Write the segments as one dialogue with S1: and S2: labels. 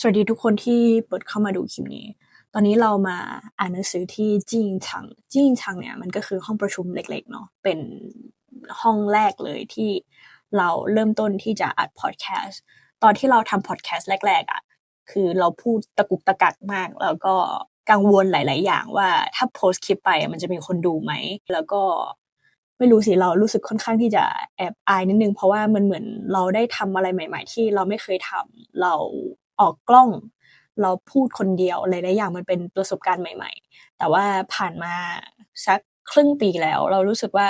S1: สวัสดีทุกคนที่เปิดเข้ามาดูคลิปนี้ ตอนนี้เรามาอ่านหนังสือที่จิ้งชังจิ้งชังเนี่ยมันก็คือห้องประชุมเล็กๆเนาะเป็นห้องแรกเลยที่เราเริ่มต้นที่จะอัดพอดแคสต์ตอนที่เราทำพอดแคสต์แรก ๆอะ่ะคือเราพูดตะกุกตะกักมาก แล้วก็กังวลหลาย ๆ อย่างว่าถ้าโพสคลิปไปมันจะมีคนดูไหม แล้วก็ไม่รู้สิเรารู้สึกค่อนข้างที่จะแอบอายนิดนึง เพราะว่ามันเหมือนเราได้ทำอะไรใหม่ ๆ ที่เราไม่เคยทำเรา ออกกล้อง เราพูดคนเดียวหลายๆอย่างมันเป็นประสบการณ์ใหม่ ๆ แต่ว่าผ่านมาสักครึ่งปีแล้ว เรารู้สึกว่า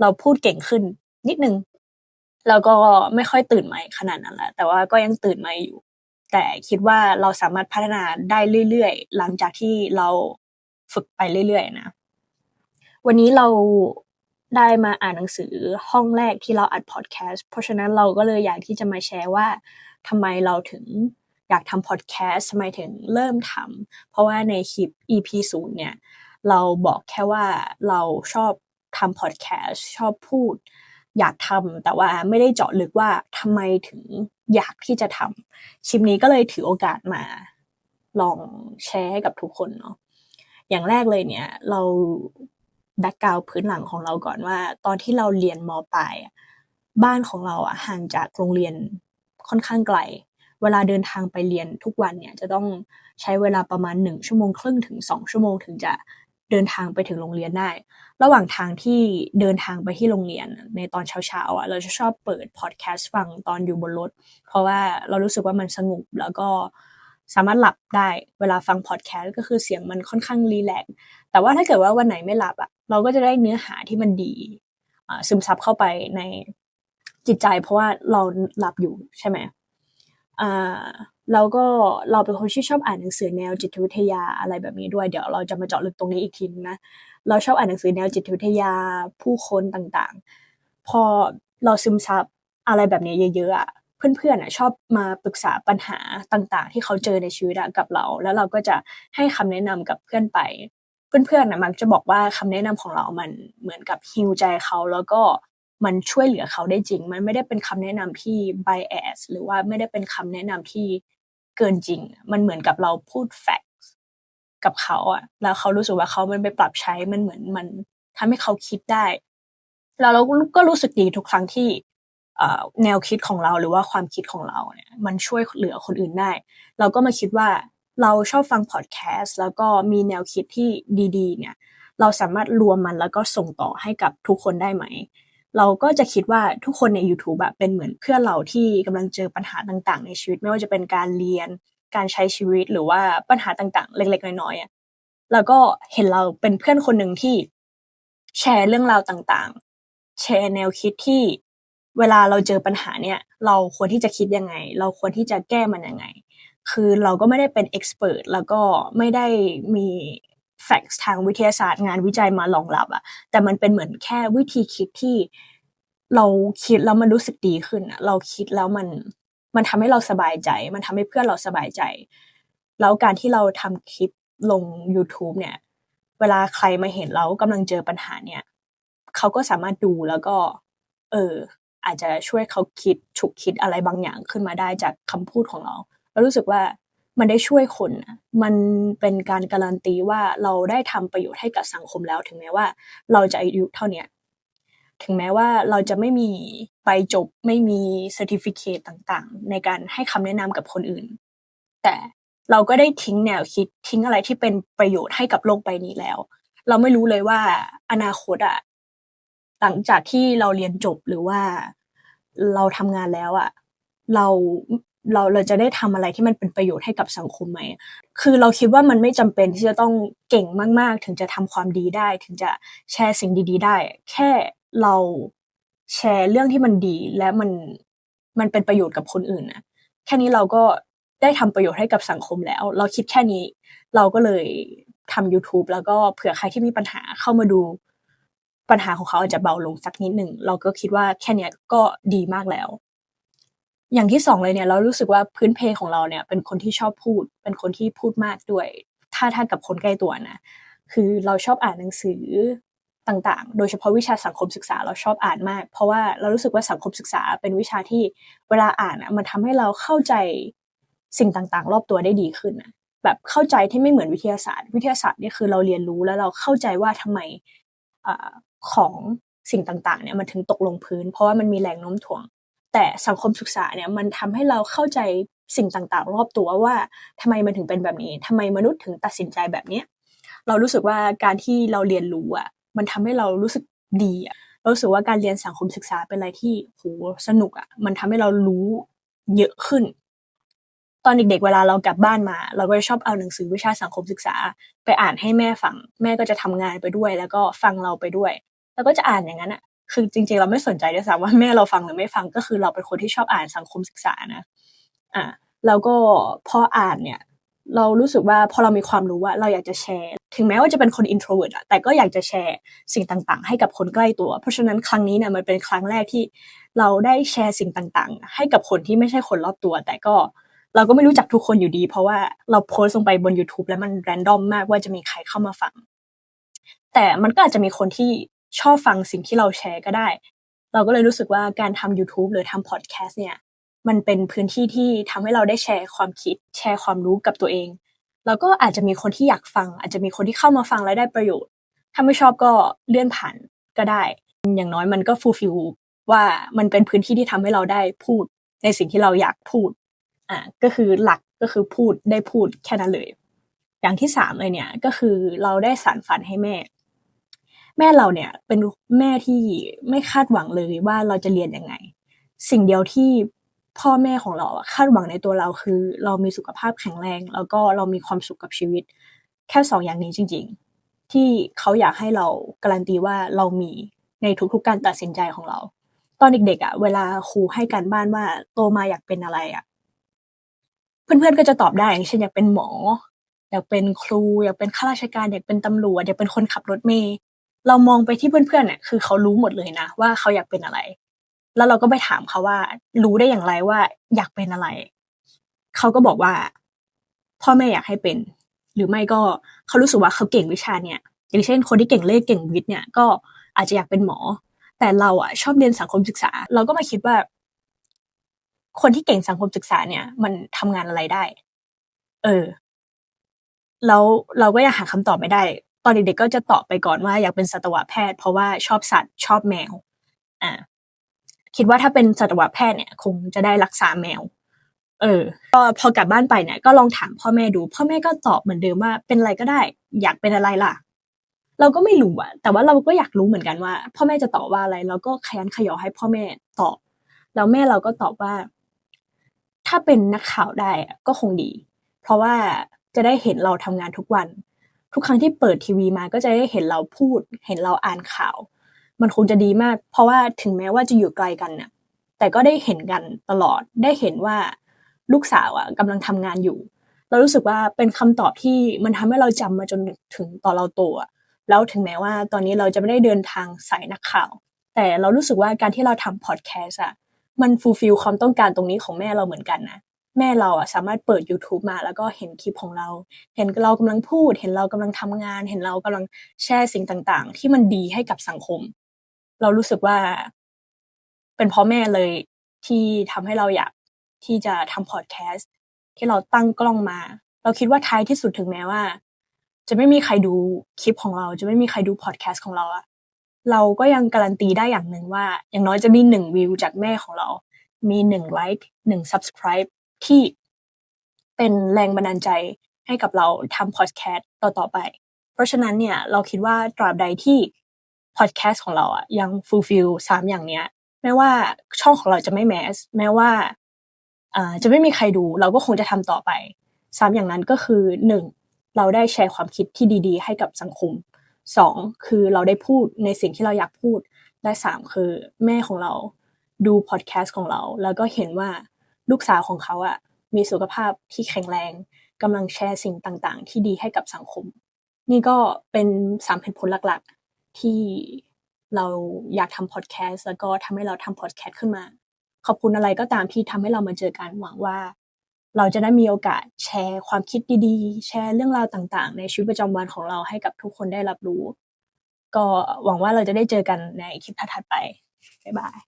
S1: เราพูดเก่งขึ้นนิดนึงแล้วก็ไม่ค่อยตื่นไหม่ขนาดนั้นแหละแต่ว่าก็ยังตื่นใหมาอยู่ แต่คิดว่าเราสามารถพัฒนาได้เรื่อยๆ หลังจากที่เราฝึกไปเรื่อยๆนะ วันนี้เราได้มาอ่านหนังสือห้องแรกที่เราอัดพอดแคสต์เพราะฉะนั้นเราก็เลยอยากที่จะมาแชร์ว่าทำไมเราถึง อยากทำพอดแคสต์ทำไมถึงเริ่มทำเพราะว่าในคลิป EP ศูนย์เนี่ย เราบอกแค่ว่าเราชอบทำพอดแคสต์ชอบพูด อยากทำแต่ว่าไม่ได้เจาะลึกว่าทำไมถึงอยากที่จะทำคลิปนี้ก็เลยถือโอกาสมาลองแชร์ให้กับทุกคนเนาะอย่างแรกเลยเนี่ย เราแบ็กกราวพื้นหลังของเราก่อนว่า ตอนที่เราเรียนมปลายบ้านของเราอะห่างจากโรงเรียนค่อนข้างไกล เวลาเดินทางไปเรียนทุกวันเนี่ยจะต้องใช้เวลาประมาณหนึ่งชั่วโมงครึ่งถึงสองชั่วโมงถึงจะเดินทางไปถึงโรงเรียนได้ ระหว่างทางที่เดินทางไปที่โรงเรียนในตอนเช้าๆอะเราจะชอบเปิดพอดแคสต์ฟังตอนอยู่บนรถ เพราะว่าเรารู้สึกว่ามันสงบแล้วก็สามารถหลับได้เวลาฟังพอดแคสต์ก็คือเสียงมันค่อนข้างรีแลกแต่ว่าถ้าเกิดว่าวันไหนไม่หลับอะเราก็จะได้เนื้อหาที่มันดีซึมซับเข้าไปในจิตใจเพราะว่าเราหลับอยู่ใช่ไหม แล้วก็เราเป็นคนที่ชอบอ่านหนังสือแนวจิตวิทยาอะไรแบบนี้ด้วย เดี๋ยวเราจะมาเจาะลึกตรงนี้อีกทีนะ เราชอบอ่านหนังสือแนวจิตวิทยาผู้คนต่างๆ พอเราซึมซับอะไรแบบนี้เยอะๆอะเพื่อนๆอะชอบมาปรึกษาปัญหาต่างๆ ที่เขาเจอในชีวิตกับเรา แล้วเราก็จะให้คำแนะนำกับเพื่อนไป เพื่อนๆนะมักจะบอกว่าคำแนะนำของเรา มันเหมือนกับฮิวใจเขาแล้วก็ มันช่วยเหลือเขาได้จริง มันไม่ได้เป็นคำแนะนำที่ bias หรือว่าไม่ได้เป็นคำแนะนำที่เกินจริง มันเหมือนกับเราพูด facts กับเขาอะแล้วเขารู้สึกว่าเขามันไปปรับใช้มันเหมือนมันทำให้เขาคิดได้ แล้วเราก็รู้สึกดีทุกครั้งที่แนวคิดของเราหรือว่าความคิดของเราเนี่ยมันช่วยเหลือคนอื่นได้ เราก็มาคิดว่าเราชอบฟังพอดแคสต์แล้วก็มีแนวคิดที่ดี ๆ เนี่ย เราสามารถรวมมันแล้วก็ส่งต่อให้กับทุกคนได้ไหม เราก็จะคิดว่าทุกคนใน YouTube แบบเป็นเหมือนเพื่อนเราที่กำลังเจอปัญหาต่างๆ ในชีวิต ไม่ว่าจะเป็นการเรียนการใช้ชีวิตหรือว่าปัญหาต่างๆ เล็กๆ น้อยๆอะแล้วก็เห็นเราเป็นเพื่อนคนหนึ่งที่แชร์เรื่องราวต่างๆ แชร์แนวคิดที่เวลาเราเจอปัญหาเนี่ย เราควรที่จะคิดยังไง เราควรที่จะแก้มันยังไง คือเราก็ไม่ได้เป็นเอ็กซ์เพรสแล้วก็ไม่ได้มี แฟกต์ทางวิทยาศาสตร์งานวิจัยมารองรับอะแต่มันเป็นเหมือนแค่วิธีคิดที่เราคิดแล้วมันรู้สึกดีขึ้นอะเราคิดแล้วมันมันทำให้เราสบายใจ มันทำให้เพื่อนเราสบายใจ แล้วการที่เราทำคลิปลง YouTube เนี่ย เวลาใครมาเห็นเรากำลังเจอปัญหาเนี่ย เขาก็สามารถดูแล้วก็ เออ อาจจะช่วยเขาคิดฉุกคิดอะไรบางอย่างขึ้นมาได้จากคำพูดของเราแล้วรู้สึกว่า มันได้ช่วยคนมันเป็นการการันตีว่าเราได้ทำประโยชน์ให้กับสังคมแล้ว ถึงแม้ว่า เราจะอายุเท่าเนี้ยถึงแม้ว่าเราจะไม่มีไปจบไม่มีเซอร์ติฟิเคตต่างๆ ในการให้คำแนะนำกับคนอื่น แต่เราก็ได้ทิ้งแนวคิดทิ้งอะไรที่เป็นประโยชน์ให้กับโลกใบนี้แล้ว เราไม่รู้เลยว่าอนาคตอะหลังจากที่เราเรียนจบหรือว่าเราทำงานแล้วอะเรา เราเราจะได้ทำอะไรที่มันเป็นประโยชน์ให้กับสังคมไหม คือเราคิดว่ามันไม่จำเป็นที่จะต้องเก่งมาก ๆ ถึงจะทำความดีได้ ถึงจะแชร์สิ่งดี ๆ ได้ แค่เราแชร์เรื่องที่มันดีและมันมันเป็นประโยชน์กับคนอื่นนะแค่นี้เราก็ได้ทำประโยชน์ให้กับสังคมแล้ว เราคิดแค่นี้ เราก็เลยทำ YouTube แล้วก็เผื่อใครที่มีปัญหาเข้ามาดูปัญหาของเขาอาจจะเบาลงสักนิดหนึ่ง เราก็คิดว่าแค่นี้ก็ดีมากแล้ว อย่างที่สองเลยเนี่ยเรารู้สึกว่าพื้นเพของเราเนี่ยเป็นคนที่ชอบพูด เป็นคนที่พูดมากด้วย ถ้าถ้ากับคนใกล้ตัวนะคือเราชอบอ่านหนังสือต่างๆ โดยเฉพาะวิชาสังคมศึกษาเราชอบอ่านมาก เพราะว่าเรารู้สึกว่าสังคมศึกษาเป็นวิชาที่เวลาอ่านอะมันทำให้เราเข้าใจสิ่งต่างๆ รอบตัวได้ดีขึ้นนะแบบเข้าใจที่ไม่เหมือนวิทยาศาสตร์ วิทยาศาสตร์เนี่ยคือเราเรียนรู้แล้วเราเข้าใจว่าทำไมอของสิ่งต่างๆเนี่ยมันถึงตกลงพื้น เพราะว่ามันมีแรงโน้มถ่วง แต่สังคมศึกษาเนี่ยมันทำให้เราเข้าใจสิ่งต่างๆ รอบตัวว่าทำไมมันถึงเป็นแบบนี้ทำไมมนุษย์ถึงตัดสินใจแบบเนี้ยเรารู้สึกว่าการที่เราเรียนรู้อะมันทำให้เรารู้สึกดีอะเราสึกว่าการเรียนสังคมศึกษาเป็นอะไรที่โหสนุกอะมันทำให้เรารู้เยอะขึ้น ตอนเด็กๆ เวลาเรากลับบ้านมา เราก็จะชอบเอาหนังสือวิชาสังคมศึกษา ไปอ่านให้แม่ฟัง แม่ก็จะทำงานไปด้วย แล้วก็ฟังเราไปด้วย แล้วก็จะอ่านอย่างนั้นอะ คือจริง ๆ เราไม่สนใจด้วยซ้ำว่าแม่เราฟังหรือไม่ฟังก็คือเราเป็นคนที่ชอบอ่านสังคมศึกษานะ อ่าแล้วก็พออ่านเนี่ย เรารู้สึกว่าพอเรามีความรู้ว่าเราอยากจะแชร์ ถึงแม้ว่าจะเป็นคน introvert อะแต่ก็อยากจะแชร์สิ่งต่างๆ ให้กับคนใกล้ตัว เพราะฉะนั้นครั้งนี้เนี่ยมันเป็นครั้งแรกที่เราได้แชร์สิ่งต่างๆ ให้กับคนที่ไม่ใช่คนรอบตัว แต่ก็เราก็ไม่รู้จักทุกคนอยู่ดี เพราะว่าเราโพสต์ลงไปบน YouTube แล้วมันแรนดอมมากว่าจะมีใครเข้ามาฟัง แต่มันก็อาจจะมีคนที่ ชอบฟังสิ่งที่เราแชร์ก็ได้ เราก็เลยรู้สึกว่าการทำ YouTube หรือทำพอดแคสต์เนี่ยมันเป็นพื้นที่ที่ทำให้เราได้แชร์ความคิด แชร์ความรู้กับตัวเอง แล้วก็อาจจะมีคนที่อยากฟัง อาจจะมีคนที่เข้ามาฟังแล้วได้ประโยชน์ ถ้าไม่ชอบก็เลื่อนผ่านก็ได้ อย่างน้อยมันก็ฟูลฟิลว่ามันเป็นพื้นที่ที่ทำให้เราได้พูดในสิ่งที่เราอยากพูดอ่าก็คือหลักก็คือพูดได้พูดแค่นั้นเลย อย่างที่สามเลยเนี่ยก็คือเราได้สารฝันให้แม่ แม่เราเนี่ยเป็นแม่ที่ไม่คาดหวังเลยว่าเราจะเรียนยังไง สิ่งเดียวที่พ่อแม่ของเราคาดหวังในตัวเราคือ เรามีสุขภาพแข็งแรง แล้วก็เรามีความสุขกับชีวิต แค่สองอย่างนี้จริง ๆ ที่เขาอยากให้เราการันตีว่าเรามีในทุกๆการตัดสินใจของเรา ตอนเด็กๆอะ เวลาครูให้การบ้านว่าโตมาอยากเป็นอะไรอะ เพื่อนๆก็จะตอบได้อย่างเช่นอยากเป็นหมอ อยากเป็นครู อยากเป็นข้าราชการ อยากเป็นตำรวจอยากเป็นคนขับรถเมล์ เรามองไปที่เพื่อนๆเนี่ยคือเขารู้หมดเลยนะ ว่าเขาอยากเป็นอะไร แล้วเราก็ไปถามเขาว่า รู้ได้อย่างไรว่าอยากเป็นอะไร เขาก็บอกว่า พ่อแม่อยากให้เป็น หรือไม่ก็เขารู้สึกว่าเขาเก่งวิชาเนี่ยอย่างเช่น คนที่เก่งเลขเก่งวิทย์เนี่ยก็อาจจะอยากเป็นหมอ แต่เราอะชอบเรียนสังคมศึกษา เราก็มาคิดว่า คนที่เก่งสังคมศึกษาเนี่ย มันทำงานอะไรได้ เออแล้วเราก็ยังหาคำตอบไม่ได้ อนเด็กๆก็จะตอบไปก่อนว่าอยากเป็นสัตวแพทย์ เพราะว่าชอบสัตว์ชอบแมว อ่า คิดว่าถ้าเป็นสัตวแพทย์เนี่ย คงจะได้รักษาแมว เออก็พอกลับบ้านไปเนี่ย ก็ลองถามพ่อแม่ดู พ่อแม่ก็ตอบเหมือนเดิมว่าเป็นอะไรก็ได้ อยากเป็นอะไรล่ะ เราก็ไม่รู้อะแต่ว่าเราก็อยากรู้เหมือนกันว่า พ่อแม่จะตอบว่าอะไร เราก็ขยันขยอให้พ่อแม่ตอบ แล้วแม่เราก็ตอบว่า ถ้าเป็นนักข่าวได้ก็คงดี เพราะว่าจะได้เห็นเราทำงานทุกวัน ทุกครั้งที่เปิดทีวีมาก็จะได้เห็นเราพูด เห็นเราอ่านข่าว มันคงจะดีมาก เพราะว่าถึงแม้ว่าจะอยู่ไกลกันเนี่ยแต่ก็ได้เห็นกันตลอดได้เห็นว่าลูกสาวอะกำลังทำงานอยู่ เรารู้สึกว่าเป็นคำตอบที่มันทำให้เราจำมาจนถึงตอนเราโตอะแล้วถึงแม้ว่าตอนนี้เราจะไม่ได้เดินทางสายนักข่าว แต่เรารู้สึกว่าการที่เราทำพอดแคสต์อะมันฟูลฟิลความต้องการตรงนี้ของแม่เราเหมือนกันนะ แม่เราอะสามารถเปิด YouTube มาแล้วก็เห็นคลิปของเรา เห็นเรากำลังพูด เห็นเรากำลังทำงาน เห็นเรากำลังแชร์สิ่งต่าง ๆ ที่มันดีให้กับสังคม เรารู้สึกว่า เป็นพ่อแม่เลยที่ทำให้เราอยากที่จะทำพอดแคสต์ที่เราตั้งกล้องมา เราคิดว่าท้ายที่สุดถึงแม้ว่า จะไม่มีใครดูคลิปของเรา จะไม่มีใครดูพอดแคสต์ของเราอะเราก็ยังการันตีได้อย่างหนึ่งว่า อย่างน้อยจะมีหนึ่งวิวจากแม่ของเรา มีหนึ่งไลค์หนึ่ง subscribe ที่เป็นแรงบันดาลใจให้กับเราทำพอดแคสต์ต่อๆไป เพราะฉะนั้นเนี่ยเราคิดว่าตราบใดที่พอดแคสต์ของเราอะยังฟูลฟิลสามอย่างเนี้ยแม้ว่าช่องของเราจะไม่แมสแม้ว่าอ่าจะไม่มีใครดู เราก็คงจะทำต่อไปสามอย่างนั้นก็คือหนึ่งเราได้แชร์ความคิดที่ดี ๆ ให้กับสังคมสองคือเราได้พูดในสิ่งที่เราอยากพูดและสามคือแม่ของเราดูพอดแคสต์ของเรา แล้วก็เห็นว่า ลูกสาวของเขาอะมีสุขภาพที่แข็งแรงกำลังแชร์สิ่งต่างๆ ที่ดีให้กับสังคม นี่ก็เป็นสามเหตุผลหลักๆ ที่เราอยากทำพอดแคสต์แล้วก็ทำให้เราทำพอดแคสต์ขึ้นมา ขอบคุณอะไรก็ตามที่ทำให้เรามาเจอกันหวังว่า เราจะได้มีโอกาสแชร์ความคิดดีๆ แชร์เรื่องราวต่างๆ ในชีวิตประจำวันของเราให้กับทุกคนได้รับรู้ ก็หวังว่าเราจะได้เจอกันในคลิปถัดไปบ๊ายบาย